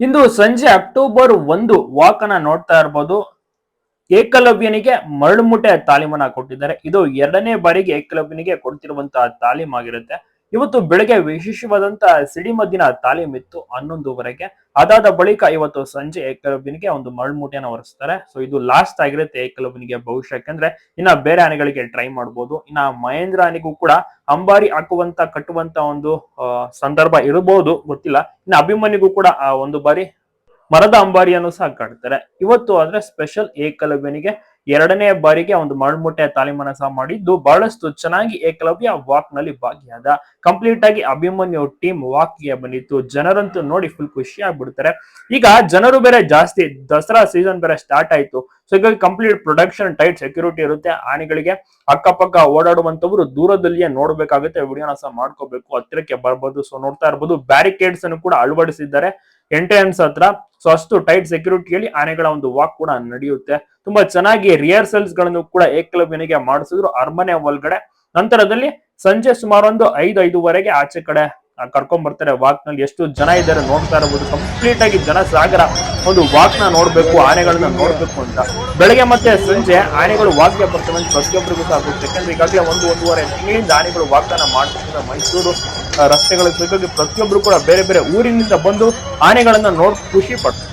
ಇಂದು ಸಂಜೆ ಅಕ್ಟೋಬರ್ ಒಂದು ವಾಕ್ ನೋಡ್ತಾ ಇರ್ಬೋದು. ಏಕಲವ್ಯನಿಗೆ ಮರಳುಮುಟೆ ತಾಲೀಮನ್ನ ಕೊಟ್ಟಿದ್ದಾರೆ. ಇದು ಎರಡನೇ ಬಾರಿಗೆ ಏಕಲವ್ಯನಿಗೆ ಕೊಡ್ತಿರುವಂತಹ ತಾಲೀಮ್ ಆಗಿರುತ್ತೆ ಇವತ್ತು ಬೆಳಗ್ಗೆ ವಿಶೇಷವಾದಂತ ಸಿಡಿಮದ್ದಿನ ತಾಲೀಮಿತ್ತು ಹನ್ನೊಂದುವರೆಗೆ. ಅದಾದ ಬಳಿಕ ಇವತ್ತು ಸಂಜೆ ಏಕಲವ್ಯನಿಗೆ ಒಂದು ಮರಳುಮುಟೆಯನ್ನು ಹೊರಿಸ್ತಾರೆ ಸೊ ಇದು ಲಾಸ್ಟ್ ಆಗಿರುತ್ತೆ ಏಕಲವ್ಯನಿಗೆ ಬಹುಶಃ ಯಾಕಂದ್ರೆ ಇನ್ನ ಬೇರೆ ಆನೆಗಳಿಗೆ ಟ್ರೈ ಮಾಡ್ಬೋದು. ಇನ್ನ ಮಹೇಂದ್ರ ಆನೆಗೂ ಕೂಡ ಅಂಬಾರಿ ಹಾಕುವಂತ, ಕಟ್ಟುವಂತ ಒಂದು ಸಂದರ್ಭ ಇರಬಹುದು. ಗೊತ್ತಿಲ್ಲ. ಇನ್ನು ಅಭಿಮಾನಿಗೂ ಕೂಡ, ಆ, ಒಂದು ಬಾರಿ ಮರದ ಅಂಬಾರಿಯನ್ನು ಸಹ ಕಟ್ತಾರೆ ಇವತ್ತು ಆದ್ರೆ ಸ್ಪೆಷಲ್ ಏಕಲವ್ಯನಿಗೆ ಎರಡನೇ ಬಾರಿಗೆ ಒಂದು ಮಳ್ಮುಟ್ಟೆ ತಾಲೀಮನ್ನ ಸಹ ಮಾಡಿದ್ದು, ಬಹಳಷ್ಟು ಚೆನ್ನಾಗಿ ಏಕಲವ್ಯ ವಾಕ್ನಲ್ಲಿ ಭಾಗಿಯಾದ ಕಂಪ್ಲೀಟ್ ಆಗಿ ಅಭಿಮನ್ಯು ಟೀಮ್ ವಾಕ್ಗೆ ಬಂದಿತ್ತು. ಜನರಂತೂ ನೋಡಿ ಫುಲ್ ಖುಷಿ ಆಗ್ಬಿಡ್ತಾರೆ. ಈಗ ಜನರು ಬೇರೆ ಜಾಸ್ತಿ, ದಸರಾ ಸೀಸನ್ ಬೇರೆ ಸ್ಟಾರ್ಟ್ ಆಯ್ತು. ಸೊ ಹೀಗಾಗಿ ಕಂಪ್ಲೀಟ್ ಪ್ರೊಡಕ್ಷನ್ ಟೈಟ್ ಸೆಕ್ಯೂರಿಟಿ ಇರುತ್ತೆ. ಆನೆಗಳಿಗೆ ಅಕ್ಕಪಕ್ಕ ಓಡಾಡುವಂತವರು ದೂರದಲ್ಲಿಯೇ ನೋಡ್ಬೇಕಾಗುತ್ತೆ. ವಿಡಿಯೋನ ಸಹ ಮಾಡ್ಕೋಬೇಕು. ಹತ್ತಿರಕ್ಕೆ ಬರ್ಬೋದು. ಸೊ ನೋಡ್ತಾ ಇರ್ಬೋದು. ಬ್ಯಾರಿಕೇಡ್ಸ್ ಅನ್ನು ಕೂಡ ಅಳವಡಿಸಿದ್ದಾರೆ. ಎಂಟ್ರೆನ್ಸ್ ಹತ್ರ. ಸೊ ಅಷ್ಟು ಟೈಟ್ ಸೆಕ್ಯೂರಿಟಿಯಲ್ಲಿ ಆನೆಗಳ ಒಂದು ವಾಕ್ ಕೂಡ ನಡೆಯುತ್ತೆ. ತುಂಬಾ ಚೆನ್ನಾಗಿ ರಿಹರ್ಸಲ್ಸ್ಗಳನ್ನು ಕೂಡ ಏಕಲವ್ಯನಿಗೆ ಮಾಡಿಸಿದ್ರು ಅರಮನೆ ಒಳಗಡೆ. ನಂತರದಲ್ಲಿ ಸಂಜೆ ಸುಮಾರು ಒಂದು ಐದು, ಐದುವರೆಗೆ ಆಚೆ ಕಡೆ ಕರ್ಕೊಂಡ್ ಬರ್ತಾರೆ. ವಾಕ್ನಲ್ಲಿ ಎಷ್ಟು ಜನ ಇದ್ದಾರೆ ನೋಡ್ತಾ ಇರಬಹುದು ಕಂಪ್ಲೀಟ್ ಆಗಿ ಜನ ಸಾಗರ ಒಂದು ವಾಕ್ನ ನೋಡ್ಬೇಕು, ಆನೆಗಳನ್ನ ನೋಡ್ಬೇಕು ಅಂತ. ಬೆಳಗ್ಗೆ ಮತ್ತೆ ಸಂಜೆ ಆನೆಗಳು ವಾಕ್ಗೆ ಬರ್ತವೆ ಅಂತ ಪ್ರತಿಯೊಬ್ಬರಿಗೂ ಸಹ ಗೊತ್ತು. ಯಾಕಂದ್ರೆ ಈಗಾಗಲೇ ಒಂದು ಒಂದೂವರೆ ತಿಂಗಳಿಂದ ಆನೆಗಳು ವಾಕ್ ಅನ್ನ ಮಾಡ್ತಿದ್ದಾರೆ. ಮೈಸೂರು ರಸ್ತೆಗಳಿಗೆ ಪ್ರತಿಯೊಬ್ರು ಕೂಡ ಬೇರೆ ಬೇರೆ ಊರಿನಿಂದ ಬಂದು ಆನೆಗಳನ್ನ ನೋಡ್, ಖುಷಿ ಪಡ್ತಾರೆ.